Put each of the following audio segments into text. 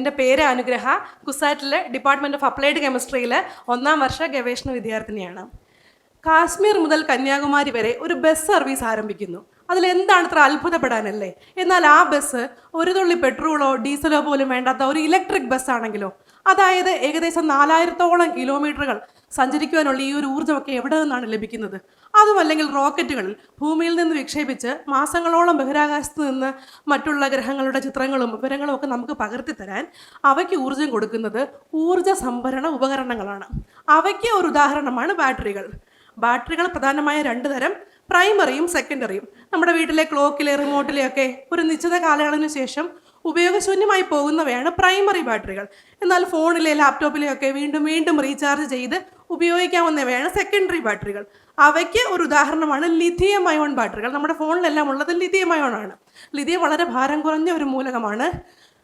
എന്റെ പേര് അനുഗ്രഹ. കുസാറ്റിലെ ഡിപ്പാർട്ട്മെന്റ് ഓഫ് അപ്ലൈഡ് കെമിസ്ട്രിയിലെ ഒന്നാം വർഷ ഗവേഷണ വിദ്യാർത്ഥിനിയാണ്. കാശ്മീർ മുതൽ കന്യാകുമാരി വരെ ഒരു ബസ് സർവീസ് ആരംഭിക്കുന്നു. അതിലെന്താണ് ഇത്ര അത്ഭുതപ്പെടാനല്ലേ? എന്നാൽ ആ ബസ് ഒരു തുള്ളി പെട്രോളോ ഡീസലോ പോലും വേണ്ടാത്ത ഒരു ഇലക്ട്രിക് ബസ് ആണെങ്കിലോ അതായത് ഏകദേശം നാലായിരത്തോളം കിലോമീറ്ററുകൾ സഞ്ചരിക്കുവാനുള്ള ഈ ഒരു ഊർജമൊക്കെ എവിടെ നിന്നാണ് ലഭിക്കുന്നത്? അതും അല്ലെങ്കിൽ റോക്കറ്റുകളിൽ ഭൂമിയിൽ നിന്ന് വിക്ഷേപിച്ച് മാസങ്ങളോളം ബഹിരാകാശത്ത് നിന്ന് മറ്റുള്ള ഗ്രഹങ്ങളുടെ ചിത്രങ്ങളും വിവരങ്ങളും ഒക്കെ നമുക്ക് പകർത്തി തരാൻ അവയ്ക്ക് ഊർജം കൊടുക്കുന്നത് ഊർജ സംഭരണ ഉപകരണങ്ങളാണ്. അവയ്ക്ക് ഒരു ഉദാഹരണമാണ് ബാറ്ററികൾ. ബാറ്ററികൾ പ്രധാനമായ രണ്ട് തരം പ്രൈമറിയും സെക്കൻഡറിയും. നമ്മുടെ വീട്ടിലെ ക്ലോക്കിലെ റിമോട്ടിലെയൊക്കെ ഒരു നിശ്ചിത കാലയളവിന് ശേഷം ഉപയോഗശൂന്യമായി പോകുന്നവയാണ് പ്രൈമറി ബാറ്ററികൾ എന്നാൽ ഫോണിലെ ലാപ്ടോപ്പിലെയൊക്കെ വീണ്ടും വീണ്ടും റീചാർജ് ചെയ്ത് ഉപയോഗിക്കാവുന്നവയാണ് സെക്കൻഡറി ബാറ്ററികൾ അവയ്ക്ക് ഒരു ഉദാഹരണമാണ് ലിഥിയം അയോൺ ബാറ്ററികൾ നമ്മുടെ ഫോണിലെല്ലാം ഉള്ളത് ലിഥിയം അയോൺ ആണ്. ലിഥിയം വളരെ ഭാരം കുറഞ്ഞ ഒരു മൂലകമാണ്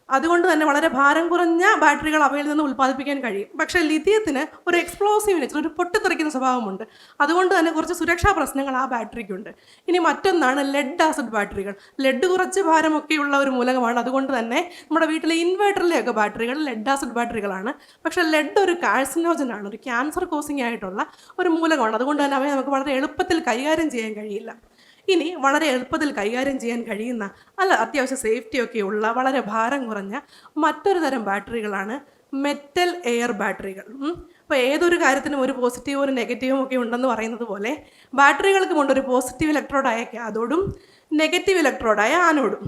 അതുകൊണ്ട് തന്നെ വളരെ ഭാരം കുറഞ്ഞ ബാറ്ററികൾ അവയിൽ നിന്ന് ഉൽപ്പാദിപ്പിക്കാൻ കഴിയും. പക്ഷേ ലിഥിയത്തിന് ഒരു എക്സ്പ്ലോസീവ് നേച്ചർ ഒരു പൊട്ടിത്തെറിക്കുന്ന സ്വഭാവമുണ്ട്. അതുകൊണ്ട് തന്നെ കുറച്ച് സുരക്ഷാ പ്രശ്നങ്ങൾ ആ ബാറ്ററിക്കുണ്ട്. ഇനി മറ്റൊന്നാണ് ലെഡ് ആസിഡ് ബാറ്ററികൾ. ലെഡ് കുറച്ച് ഭാരമൊക്കെയുള്ള ഒരു മൂലകമാണ്. അതുകൊണ്ട് തന്നെ നമ്മുടെ വീട്ടിലെ ഇൻവേർട്ടറിലെയൊക്കെ ബാറ്ററികൾ ലെഡ് ആസിഡ് ബാറ്ററികളാണ്. പക്ഷേ ലെഡ് ഒരു കാഴ്സിനോജനാണ് ഒരു ക്യാൻസർ കോസിങ് ആയിട്ടുള്ള ഒരു മൂലകമാണ്. അതുകൊണ്ട് തന്നെ അവയെ നമുക്ക് വളരെ എളുപ്പത്തിൽ കൈകാര്യം ചെയ്യാൻ കഴിയില്ല. ഇനി വളരെ എളുപ്പത്തിൽ കൈകാര്യം ചെയ്യാൻ കഴിയുന്ന അല്ല അത്യാവശ്യം സേഫ്റ്റി ഒക്കെ ഉള്ള വളരെ ഭാരം കുറഞ്ഞ മറ്റൊരു തരം ബാറ്ററികളാണ് മെറ്റൽ എയർ ബാറ്ററികൾ അപ്പോൾ ഏതൊരു കാര്യത്തിനും ഒരു പോസിറ്റീവും ഒരു നെഗറ്റീവും ഒക്കെ ഉണ്ടെന്ന് പറയുന്നത് പോലെ ബാറ്ററികൾക്കും ഉണ്ട് ഒരു പോസിറ്റീവ് ഇലക്ട്രോഡായ കാതോടും നെഗറ്റീവ് ഇലക്ട്രോഡായ ആനോടും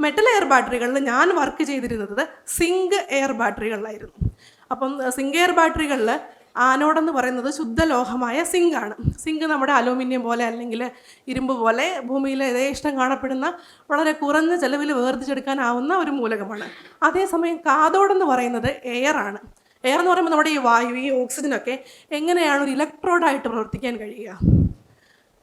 മെറ്റൽ എയർ ബാറ്ററികളിൽ ഞാൻ വർക്ക് ചെയ്തിരുന്നത് സിങ്ക് എയർ ബാറ്ററികളിലായിരുന്നു അപ്പം സിങ്ക് എയർ ബാറ്ററികളിൽ ആനോഡ് എന്ന് പറയുന്നത് ശുദ്ധലോഹമായ ആണ് സിങ്ക് നമ്മുടെ അലൂമിനിയം പോലെ അല്ലെങ്കിൽ ഇരുമ്പ് പോലെ ഭൂമിയിൽ യഥേഷ്ടം കാണപ്പെടുന്ന വളരെ കുറഞ്ഞ ചെലവിൽ വേർതിരിച്ചെടുക്കാനാവുന്ന ഒരു മൂലകമാണ്. അതേസമയം കാതോടെന്ന് പറയുന്നത് എയർ ആണ് എയർ എന്ന് പറയുമ്പോൾ നമ്മുടെ ഈ വായു ഈ ഓക്സിജനൊക്കെ എങ്ങനെയാണ് ഒരു ഇലക്ട്രോഡായിട്ട് പ്രവർത്തിക്കാൻ കഴിയുക?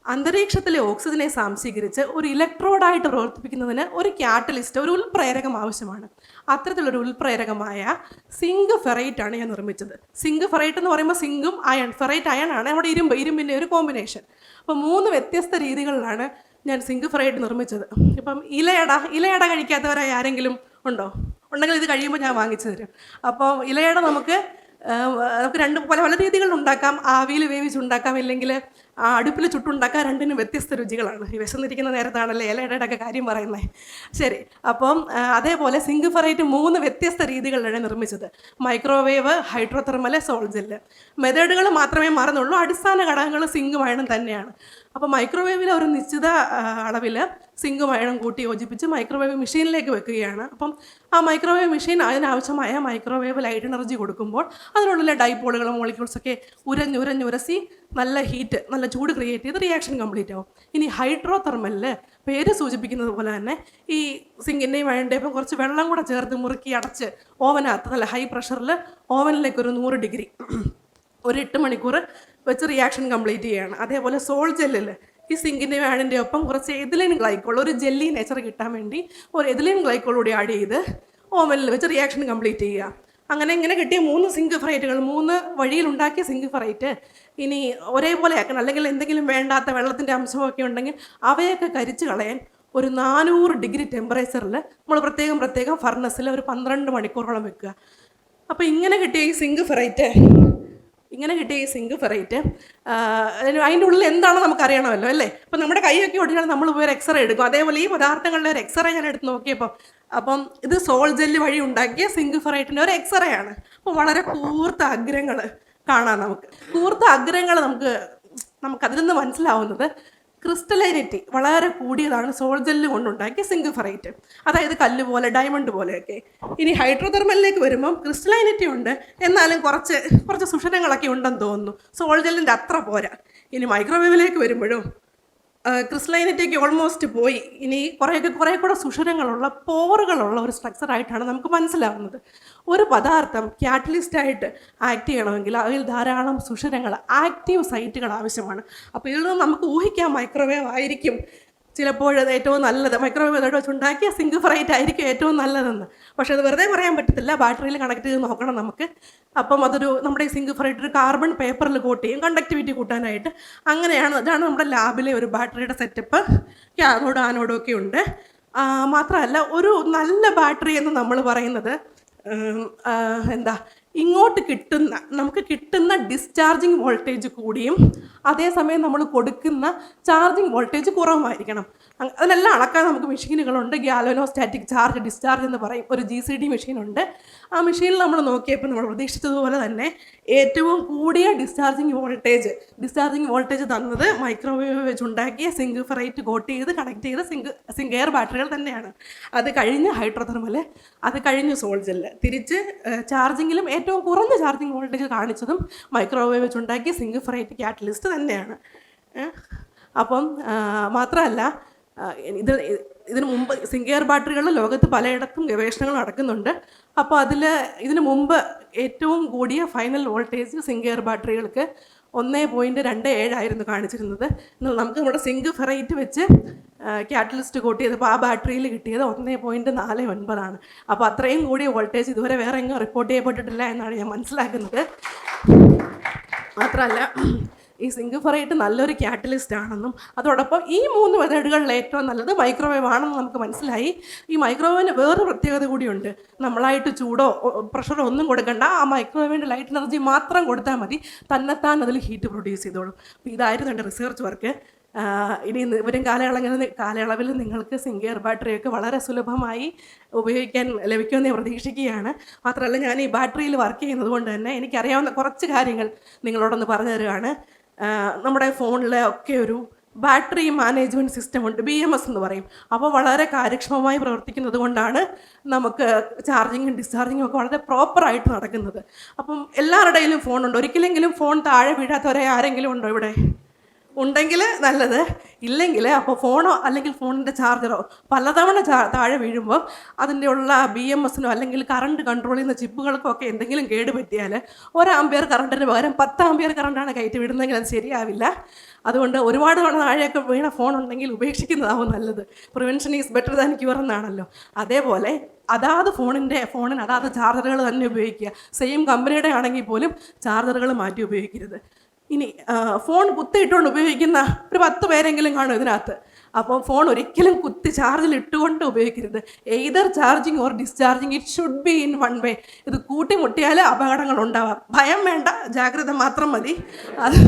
അന്തരീക്ഷത്തിലെ ഓക്സിജനെ സംശീകരിച്ച് ഒരു ഇലക്ട്രോഡായിട്ട് പ്രവർത്തിപ്പിക്കുന്നതിന് ഒരു ക്യാറ്റലിസ്റ്റ് ഒരു ഉൽപ്രേരകം ആവശ്യമാണ്. അത്തരത്തിലൊരു ഉൽപ്രേരകമായ സിങ്ക് ഫെറൈറ്റ് ആണ് ഞാൻ നിർമ്മിച്ചത്. സിങ്ക് ഫെറൈറ്റ് എന്ന് പറയുമ്പോൾ സിങ്കും അയൺ ഫെറൈറ്റ് അയണാണ് നമ്മുടെ ഇരുമ്പ് ഇരുമ്പിന്റെ ഒരു കോമ്പിനേഷൻ. അപ്പോൾ മൂന്ന് വ്യത്യസ്ത രീതികളിലാണ് ഞാൻ സിങ്ക് ഫെറൈറ്റ് നിർമ്മിച്ചത്. ഇപ്പം ഇലയട ഇലയട കഴിക്കാത്തവരായി ആരെങ്കിലും ഉണ്ടോ? ഉണ്ടെങ്കിൽ ഇത് കഴിയുമ്പോൾ ഞാൻ വാങ്ങിച്ചു തരും. അപ്പോൾ ഇലയട നമുക്ക് നമുക്ക് രണ്ട് പല പല രീതികൾ ഉണ്ടാക്കാം. ആവിയിൽ വേവിച്ചുണ്ടാക്കാം ഇല്ലെങ്കിൽ അടുപ്പിൽ ചുട്ടുണ്ടാക്കാം രണ്ടിനും വ്യത്യസ്ത രുചികളാണ്. വിശന്നിരിക്കുന്ന നേരത്താണല്ലേ ഇലയുടെ ഒക്കെ കാര്യം പറയുന്നത് ശരി അപ്പം അതേപോലെ സിങ്ക് ഫറൈറ്റ് മൂന്ന് വ്യത്യസ്ത രീതികളിലാണ് നിർമ്മിച്ചത്. മൈക്രോവേവ് ഹൈഡ്രോതെർമൽ സോൾജിൽ മെത്തേഡുകൾ മാത്രമേ മാറുന്നുള്ളൂ. അടിസ്ഥാന ഘടകങ്ങൾ സിങ്കും അയണും തന്നെയാണ്. അപ്പോൾ മൈക്രോവേവിൽ ഒരു നിശ്ചിത അളവിൽ സിങ്കും അയണും കൂട്ടി യോജിപ്പിച്ച് മൈക്രോവേവ് മെഷീനിലേക്ക് വെക്കുകയാണ്. അപ്പം ആ മൈക്രോവേവ് മെഷീൻ അതിനാവശ്യമായ മൈക്രോവേവ് ലൈറ്റ് എനർജി കൊടുക്കുമ്പോൾ അതിനുള്ളിലെ ഡൈപോളുകളും മോളിക്യൂൾസൊക്കെ ഉരഞ്ഞുരഞ്ഞുരസി നല്ല ഹീറ്റ് നല്ല ചൂട് ക്രിയേറ്റ് ചെയ്ത് റിയാക്ഷൻ കംപ്ലീറ്റ് ആവും. ഇനി ഹൈഡ്രോ തെർമലിൽ പേര് സൂചിപ്പിക്കുന്നത് പോലെ തന്നെ ഈ സിങ്കിന്റെയും ഇപ്പം കുറച്ച് വെള്ളം കൂടെ ചേർത്ത് മുറുക്കി അടച്ച് ഓവനകത്ത് നല്ല ഹൈ പ്രഷറിൽ ഓവനിലേക്ക് ഒരു നൂറ് ഡിഗ്രി ഒരു എട്ട് മണിക്കൂർ വെച്ച് റിയാക്ഷൻ കംപ്ലീറ്റ് ചെയ്യണം. അതേപോലെ സോൾ ജെല്ലിൽ ഈ സിങ്കിന്റെ വാണിന്റെ ഒപ്പം കുറച്ച് എതിലിൻ ഗ്ലൈക്കോൾ ഒരു ജെല്ലി നേച്ചർ കിട്ടാൻ വേണ്ടി ഒരു എതിലിൻ ഗ്ലൈക്കോൾ കൂടി ആഡ് ചെയ്ത് ഓവനിൽ വെച്ച് റിയാക്ഷൻ കംപ്ലീറ്റ് ചെയ്യുക. അങ്ങനെ ഇങ്ങനെ കിട്ടിയ മൂന്ന് സിങ്ക് ഫ്രൈറ്റുകൾ മൂന്ന് വഴിയിൽ ഉണ്ടാക്കിയ സിങ്ക് ഫ്രൈറ്റ് ഇനി ഒരേപോലെ ആക്കണം. അല്ലെങ്കിൽ എന്തെങ്കിലും വേണ്ടാത്ത വെള്ളത്തിന്റെ അംശമൊക്കെ ഉണ്ടെങ്കിൽ അവയൊക്കെ കരിച്ച് കളയാൻ ഒരു നാനൂറ് ഡിഗ്രി ടെമ്പറേച്ചറിൽ നമ്മൾ പ്രത്യേകം പ്രത്യേകം ഫർണസിൽ ഒരു പന്ത്രണ്ട് മണിക്കൂറോളം വെക്കുക. അപ്പോൾ ഇങ്ങനെ കിട്ടിയ ഈ സിങ്ക് ഫെറൈറ്റ് ഇങ്ങനെ കിട്ടിയ ഈ സിങ്ക് ഫെറേറ്റ് അതിന്റെ ഉള്ളിൽ എന്താണോ നമുക്ക് അറിയണമല്ലോ അല്ലേ? അപ്പം നമ്മുടെ കൈയൊക്കെ ഒടിഞ്ഞാൽ നമ്മൾ പോയി ഒരു എക്സ്റേ എടുക്കും. അതേപോലെ ഈ പദാർത്ഥങ്ങളുടെ ഒരു എക്സ്റേ ഞാൻ എടുത്ത് നോക്കിയപ്പോൾ അപ്പം ഇത് സോൾ ജെല്ല് വഴി ഉണ്ടാക്കിയ സിങ്ക് ഫെറേറ്റിന്റെ ഒരു എക്സ്റേ ആണ്. അപ്പോൾ വളരെ കൂർത്ത അഗ്രങ്ങൾ കാണാം നമുക്ക്. കൂർത്ത അഗ്രങ്ങൾ നമുക്ക് നമുക്കതിൽ നിന്ന് മനസ്സിലാവുന്നത് ക്രിസ്റ്റലൈനിറ്റി വളരെ കൂടിയതാണ് സോൾ ജെല്ല് കൊണ്ടുണ്ടാക്കിയ സിങ്ക് ഫറൈറ്റ് അതായത് കല്ല് പോലെ ഡയമണ്ട് പോലെയൊക്കെ. ഇനി ഹൈഡ്രോതെർമലിലേക്ക് വരുമ്പം ക്രിസ്റ്റലൈനിറ്റി ഉണ്ട്. എന്നാലും കുറച്ച് കുറച്ച് സുഷരങ്ങളൊക്കെ ഉണ്ടെന്ന് തോന്നുന്നു. സോൾജെല്ലിന്റെ അത്ര പോരാ. ഇനി മൈക്രോവേവിലേക്ക് വരുമ്പോഴും ക്രിസ്റ്റലൈനിറ്റിക്ക് ഓൾമോസ്റ്റ് പോയി. ഇനി കുറേയൊക്കെ കുറേ കൂടെ സുഷരങ്ങളുള്ള പോറുകളുള്ള ഒരു സ്ട്രക്ചറായിട്ടാണ് നമുക്ക് മനസ്സിലാവുന്നത്. ഒരു പദാർത്ഥം ക്യാറ്റലിസ്റ്റായിട്ട് ആക്ട് ചെയ്യണമെങ്കിൽ അതിൽ ധാരാളം സുഷിരങ്ങൾ ആക്റ്റീവ് സൈറ്റുകൾ ആവശ്യമാണ്. അപ്പോൾ ഇതിൽ നിന്ന് നമുക്ക് ഊഹിക്കാം മൈക്രോവേവ് ആയിരിക്കും ചിലപ്പോൾ ഏറ്റവും നല്ലത്. മൈക്രോവേവ് ഇതോടെ വെച്ചുണ്ടാക്കിയ സിംഗിൾ ഫ്രൈറ്റ് ആയിരിക്കും ഏറ്റവും നല്ലതെന്ന്. പക്ഷേ അത് വെറുതെ പറയാൻ പറ്റത്തില്ല. ബാറ്ററിയിൽ കണക്ട് ചെയ്ത് നോക്കണം നമുക്ക്. അപ്പം അതൊരു നമ്മുടെ സിങ്ക് ഫ്രൈറ്റ് ഒരു കാർബൺ പേപ്പറിൽ കോട്ട് കണ്ടക്ടിവിറ്റി കൂട്ടാനായിട്ട്. അങ്ങനെയാണ് അതാണ് നമ്മുടെ ലാബിലെ ഒരു ബാറ്ററിയുടെ സെറ്റപ്പ് ക്യാനോഡ് ആനോഡും ഒക്കെ ഉണ്ട്. മാത്രമല്ല ഒരു നല്ല ബാറ്ററി എന്ന് നമ്മൾ പറയുന്നത് എന്താ? ഇങ്ങോട്ട് കിട്ടുന്ന നമുക്ക് കിട്ടുന്ന ഡിസ്ചാർജിങ് വോൾട്ടേജ് കൂടിയും അതേസമയം നമ്മൾ കൊടുക്കുന്ന ചാർജിങ് വോൾട്ടേജ് കുറവുമായിരിക്കണം. അതിനെല്ലാം അളക്കാൻ നമുക്ക് മെഷീനുകളുണ്ട് ഗ്യാലോനോ സ്റ്റാറ്റിക് ചാർജ് ഡിസ്ചാർജ് എന്ന് പറയും. ഒരു ജി സി ഡി മെഷീനുണ്ട് ആ മെഷീനിൽ നമ്മൾ നോക്കിയപ്പോൾ നമ്മൾ പ്രതീക്ഷിച്ചതുപോലെ തന്നെ ഏറ്റവും കൂടിയ ഡിസ്ചാർജിങ് വോൾട്ടേജ് ഡിസ്ചാർജിങ് വോൾട്ടേജ് തന്നത് മൈക്രോവേവ് വെച്ച് ഉണ്ടാക്കിയ സിങ്ക് ഫെറൈറ്റ് കോട്ട് ചെയ്ത് കണക്ട് ചെയ്ത സിങ്ക് എയർ ബാറ്ററികൾ തന്നെയാണ്. അത് കഴിഞ്ഞ് ഹൈഡ്രോതെർമൽ അത് കഴിഞ്ഞ് സോൾജെല്ല് തിരിച്ച് ചാർജിങ്ങിലും ഏറ്റവും കുറഞ്ഞ ചാർജിങ് വോൾട്ടേജ് കാണിച്ചതും മൈക്രോവേവ് വെച്ച് ഉണ്ടാക്കി സിംഗിൾ ഫ്രൈറ്റ് കാറ്റലിസ്റ്റ് തന്നെയാണ് അപ്പം മാത്രമല്ല ഇത് ഇതിനു മുമ്പ് സിംഗിയർ ബാറ്ററികളിൽ ലോകത്ത് പലയിടത്തും ഗവേഷണങ്ങൾ നടക്കുന്നുണ്ട്. അപ്പോൾ അതിൽ ഇതിനു മുമ്പ് ഏറ്റവും കൂടിയ ഫൈനൽ വോൾട്ടേജ് സിംഗിയർ ബാറ്ററികൾക്ക് ഒന്ന് പോയിന്റ് രണ്ട് ഏഴായിരുന്നു കാണിച്ചിരുന്നത്. എന്നാൽ നമുക്ക് നമ്മുടെ സിങ്ക് ഫെറൈറ്റ് വെച്ച് കാറ്റലിസ്റ്റ് കോട്ട് ചെയ്തപ്പോൾ ആ ബാറ്ററിയിൽ കിട്ടിയത് ഒന്ന് പോയിന്റ് നാല് ഒൻപതാണ് അപ്പോൾ അത്രയും കൂടിയ വോൾട്ടേജ് ഇതുവരെ വേറെ എങ്ങും റിപ്പോർട്ട് ചെയ്യപ്പെട്ടിട്ടില്ല എന്നാണ് ഞാൻ മനസ്സിലാക്കുന്നത്. മാത്രമല്ല ഈ സിംഗുഫറേറ്റ് നല്ലൊരു കാറ്റലിസ്റ്റ് ആണെന്നും അതോടൊപ്പം ഈ മൂന്ന് മെത്തേഡുകളിൽ ഏറ്റവും നല്ലത് മൈക്രോവേവ് ആണെന്ന് നമുക്ക് മനസ്സിലായി. ഈ മൈക്രോവേവിന് വേറൊരു പ്രത്യേകത കൂടിയുണ്ട്. നമ്മളായിട്ട് ചൂടോ പ്രഷറോ ഒന്നും കൊടുക്കണ്ട. ആ മൈക്രോവേവിന്റെ ലൈറ്റ് എനർജി മാത്രം കൊടുത്താൽ മതി. തന്നെത്താൻ അതിൽ ഹീറ്റ് പ്രൊഡ്യൂസ് ചെയ്തോളും. അപ്പോൾ ഇതായിരുന്നു എന്റെ റിസർച്ച് വർക്ക് ഇനി ഇവരും വരും കാലയളവിൽ കാലയളവിൽ നിങ്ങൾക്ക് സിംഗിയർ ബാറ്ററിയൊക്കെ വളരെ സുലഭമായി ഉപയോഗിക്കാൻ ലഭിക്കുമെന്ന് ഞാൻ പ്രതീക്ഷിക്കുകയാണ്. മാത്രമല്ല ഞാൻ ഈ ബാറ്ററിയിൽ വർക്ക് ചെയ്യുന്നത് കൊണ്ട് തന്നെ എനിക്കറിയാവുന്ന കുറച്ച് കാര്യങ്ങൾ നിങ്ങളോടൊന്ന് പറഞ്ഞു തരുവാണ്. നമ്മുടെ ഫോണിലെ ഒക്കെ ഒരു ബാറ്ററി മാനേജ്മെന്റ് സിസ്റ്റം ഉണ്ട് ബി എം എസ് എന്ന് പറയും. അപ്പോൾ വളരെ കാര്യക്ഷമമായി പ്രവർത്തിക്കുന്നത് കൊണ്ടാണ് നമുക്ക് ചാർജിങ്ങും ഡിസ്ചാർജിങ്ങും ഒക്കെ വളരെ പ്രോപ്പറായിട്ട് നടക്കുന്നത്. അപ്പം എല്ലാവരുടെയിലും ഫോണുണ്ട്. ഒരിക്കലെങ്കിലും ഫോൺ താഴെ വീഴാത്തവരെ ആരെങ്കിലും ഉണ്ടോ ഇവിടെ? ഉണ്ടെങ്കിൽ നല്ലത്. ഇല്ലെങ്കിൽ അപ്പോൾ ഫോണോ അല്ലെങ്കിൽ ഫോണിന്റെ ചാർജറോ പലതവണ താഴെ വീഴുമ്പോൾ അതിന്റെ ഉള്ള ബി എം എസിനോ അല്ലെങ്കിൽ കറണ്ട് കൺട്രോൾ ചെയ്യുന്ന ചിപ്പുകൾക്കോ ഒക്കെ എന്തെങ്കിലും കേട് പറ്റിയാൽ ഒരാമ്പിയർ കറണ്ടിന് പകരം പത്ത് ആമ്പിയർ കറണ്ടാണ് കയറ്റി വിടുന്നതെങ്കിൽ അത് ശരിയാവില്ല. അതുകൊണ്ട് ഒരുപാട് തവണ താഴെയൊക്കെ വീണ ഫോൺ ഉണ്ടെങ്കിൽ ഉപേക്ഷിക്കുന്നതാവും നല്ലത്. Prevention is better than cure എന്നാണല്ലോ. അതേപോലെ അതാത് ഫോണിന്റെ ഫോണിന് അതാത് ചാർജറുകൾ തന്നെ ഉപയോഗിക്കുക. സെയിം കമ്പനിയുടെ ആണെങ്കിൽ പോലും ചാർജറുകൾ മാറ്റി ഉപയോഗിക്കരുത്. ഇനി ഫോൺ കുത്തിയിട്ടുകൊണ്ട് ഉപയോഗിക്കുന്ന ഒരു പത്ത് പേരെങ്കിലും കാണും ഇതിനകത്ത്. അപ്പോൾ ഫോൺ ഒരിക്കലും കുത്തി ചാർജിൽ ഇട്ടുകൊണ്ട് ഉപയോഗിക്കരുത്. Either charging or discharging it should be in one way ഇത് കൂട്ടിമുട്ടിയാൽ അപകടങ്ങൾ ഉണ്ടാവാം. ഭയം വേണ്ട ജാഗ്രത മാത്രം മതി. അത്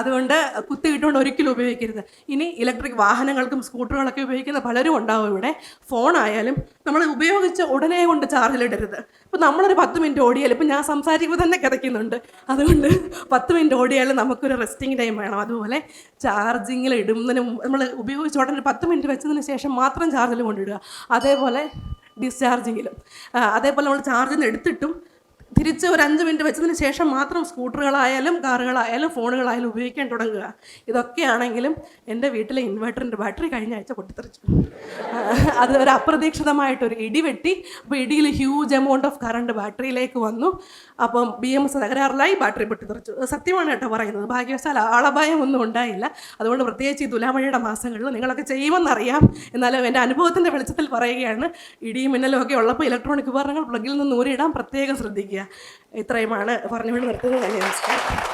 അതുകൊണ്ട് കുത്തിയിട്ടുകൊണ്ട് ഒരിക്കലും ഉപയോഗിക്കരുത്. ഇനി ഇലക്ട്രിക് വാഹനങ്ങൾക്കും സ്കൂട്ടറുകളൊക്കെ ഉപയോഗിക്കുന്ന പലരും ഉണ്ടാവും ഇവിടെ. ഫോണായാലും നമ്മൾ ഉപയോഗിച്ച ഉടനെ കൊണ്ട് ചാർജിലിടരുത് ഇപ്പോൾ നമ്മളൊരു പത്ത് മിനിറ്റ് ഓടിയാൽ ഇപ്പം ഞാൻ സംസാരിക്കുമ്പോൾ തന്നെ കിടക്കുന്നുണ്ട് അതുകൊണ്ട് പത്ത് മിനിറ്റ് ഓടിയാലും നമുക്കൊരു റെസ്റ്റിംഗ് ടൈം വേണം. അതുപോലെ ചാർജിങ്ങിൽ ഇടുന്നതിന് നമ്മൾ നമ്മൾ ഉപയോഗിച്ച ഉടനെ ഒരു പത്ത് മിനിറ്റ് വെച്ചതിന് ശേഷം മാത്രം ചാർജിൽ കൊണ്ടിടുക. അതേപോലെ ഡിസ്ചാർജിങ്ങിലും അതേപോലെ നമ്മൾ ചാർജിൽ നിന്ന് എടുത്തിട്ടും തിരിച്ച് ഒരു അഞ്ച് മിനിറ്റ് വെച്ചതിന് ശേഷം മാത്രം സ്കൂട്ടറുകളായാലും കാറുകളായാലും ഫോണുകളായാലും ഉപയോഗിക്കാൻ തുടങ്ങുക. ഇതൊക്കെയാണെങ്കിലും എന്റെ വീട്ടിലെ ഇൻവെർട്ടറിന്റെ ബാറ്ററി കഴിഞ്ഞ ആഴ്ച പൊട്ടിത്തെറിച്ചു. അത് ഒരു അപ്രതീക്ഷിതമായിട്ടൊരു ഇടി വെട്ടി. അപ്പോൾ ഇടിയിൽ ഹ്യൂജ് എമൗണ്ട് ഓഫ് കറണ്ട് ബാറ്ററിയിലേക്ക് വന്നു. അപ്പം ബി എം എസ് തകരാറിലായി ബാറ്ററി പൊട്ടിത്തെറിച്ചു. സത്യമാണ് കേട്ടോ പറയുന്നത്. ഭാഗ്യവശാൽ ആളപായം ഒന്നും ഉണ്ടായില്ല. അതുകൊണ്ട് പ്രത്യേകിച്ച് ഈ തുലാമഴയുടെ മാസങ്ങളിൽ നിങ്ങളൊക്കെ ചെയ്യുമെന്നറിയാം. എന്നാലും എന്റെ അനുഭവത്തിന്റെ വെളിച്ചത്തിൽ പറയുകയാണ് ഇടിയും മിന്നലും ഒക്കെ ഉള്ളപ്പോൾ ഇലക്ട്രോണിക് ഉപകരണങ്ങൾ പ്ലഗിൽ നിന്ന് ഊരിയിടാൻ പ്രത്യേകം ശ്രദ്ധിക്കുക. ഇത്രയുമാണ് പറഞ്ഞുകൊണ്ട് നിർത്തുന്നത് നന്ദി നമസ്കാരം.